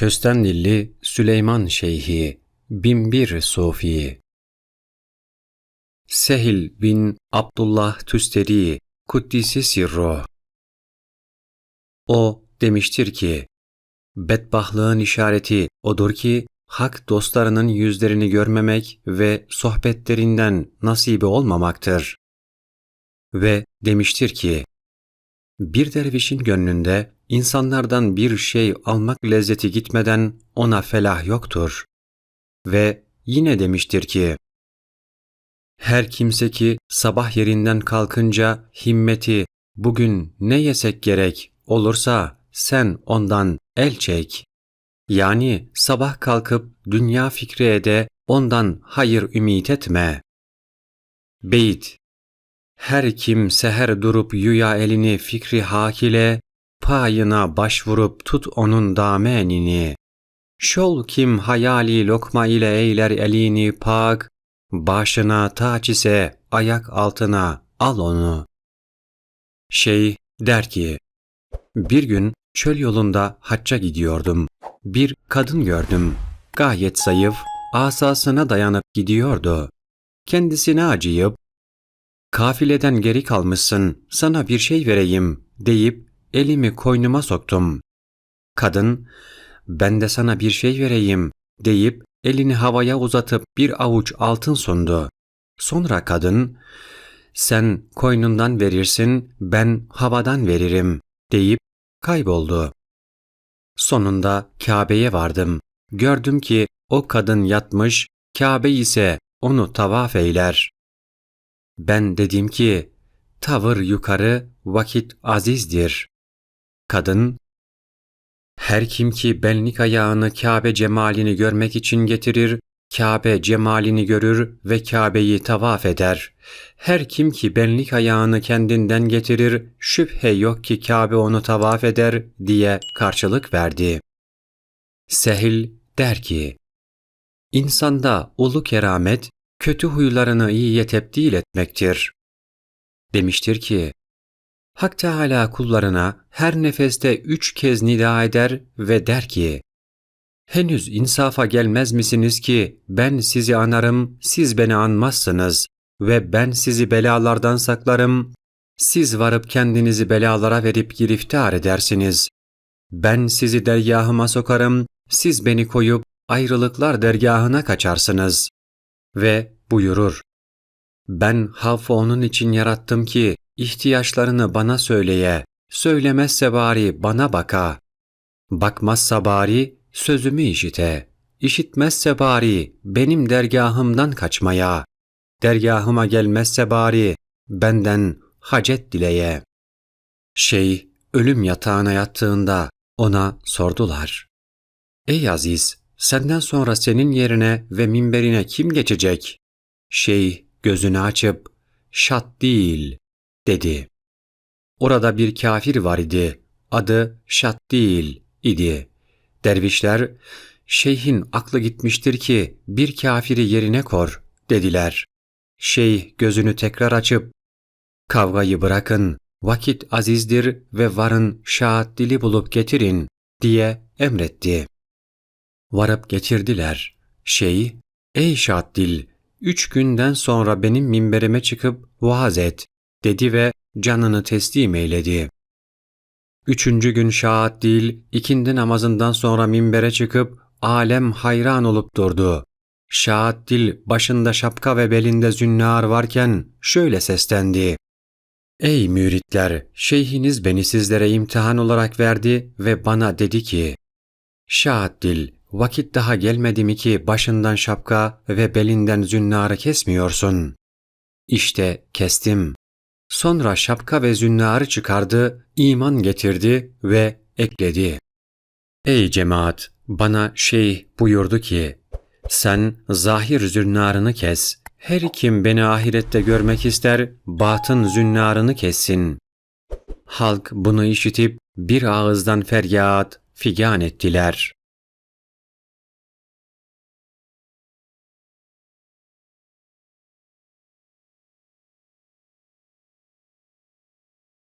Köstendilli Süleyman Şeyhi Binbir Sufi Sehil bin Abdullah Tüsteri Kuddisi Sirro O demiştir ki, Bedbahlığın işareti odur ki, hak dostlarının yüzlerini görmemek ve sohbetlerinden nasibi olmamaktır. Ve demiştir ki, bir dervişin gönlünde insanlardan bir şey almak lezzeti gitmeden ona felah yoktur. Ve yine demiştir ki, her kimse ki sabah yerinden kalkınca himmeti bugün ne yesek gerek olursa sen ondan el çek. Yani sabah kalkıp dünya fikri de ondan hayır ümit etme. Beyt her kim seher durup yuya elini fikri hakile, payına başvurup tut onun damenini. Şol kim hayali lokma ile eyler elini pak, başına taç ise ayak altına al onu. Şey der ki, bir gün çöl yolunda hacca gidiyordum. Bir kadın gördüm. Gayet zayıf, asasına dayanıp gidiyordu. Kendisine acıyıp, kafileden geri kalmışsın, sana bir şey vereyim deyip elimi koynuma soktum. Kadın, ben de sana bir şey vereyim deyip elini havaya uzatıp bir avuç altın sundu. Sonra kadın, sen koynundan verirsin, ben havadan veririm deyip kayboldu. Sonunda Kabe'ye vardım. Gördüm ki o kadın yatmış, Kabe ise onu tavaf eyler. Ben dedim ki, tavır yukarı, vakit azizdir. Kadın, her kim ki benlik ayağını Kabe cemalini görmek için getirir, Kabe cemalini görür ve Kabe'yi tavaf eder. Her kim ki benlik ayağını kendinden getirir, şüphe yok ki Kabe onu tavaf eder diye karşılık verdi. Sehil der ki, İnsanda ulu keramet, kötü huylarını iyiye tebdil etmektir. Demiştir ki, Hak Teâlâ kullarına her nefeste üç kez nida eder ve der ki, Henüz insafa gelmez misiniz ki ben sizi anarım, siz beni anmazsınız ve ben sizi belalardan saklarım, siz varıp kendinizi belalara verip giriftar edersiniz. Ben sizi dergahıma sokarım, siz beni koyup ayrılıklar dergahına kaçarsınız. Ve buyurur, ben havfı onun için yarattım ki ihtiyaçlarını bana söyleye, söylemezse bari bana baka. Bakmazsa bari sözümü işite, işitmezse bari benim dergahımdan kaçmaya, dergahıma gelmezse bari benden hacet dileye. Şey, ölüm yatağına yattığında ona sordular. Ey Aziz, senden sonra senin yerine ve minberine kim geçecek? Şey, gözünü açıp, şat değil, dedi. Orada bir kafir var idi, adı şat değil idi. Dervişler, şeyhin aklı gitmiştir ki bir kafiri yerine kor, dediler. Şeyh gözünü tekrar açıp, kavgayı bırakın, vakit azizdir ve varın şahat dili bulup getirin, diye emretti. Varıp getirdiler. Şeyh, ey şahat dil, üç günden sonra benim minberime çıkıp vaaz et, dedi ve canını teslim eyledi. Üçüncü gün şahat değil, ikindi namazından sonra minbere çıkıp alem hayran olup durdu. Şahat dil başında şapka ve belinde zünnar varken şöyle seslendi. Ey müritler, şeyhiniz beni sizlere imtihan olarak verdi ve bana dedi ki, Şahat dil, vakit daha gelmedi mi ki başından şapka ve belinden zünnarı kesmiyorsun? İşte kestim. Sonra şapka ve zünnarı çıkardı, iman getirdi ve ekledi. Ey cemaat! Bana şey buyurdu ki, sen zahir zünnarını kes. Her kim beni ahirette görmek ister, batın zünnarını kessin. Halk bunu işitip bir ağızdan feryat, figan ettiler.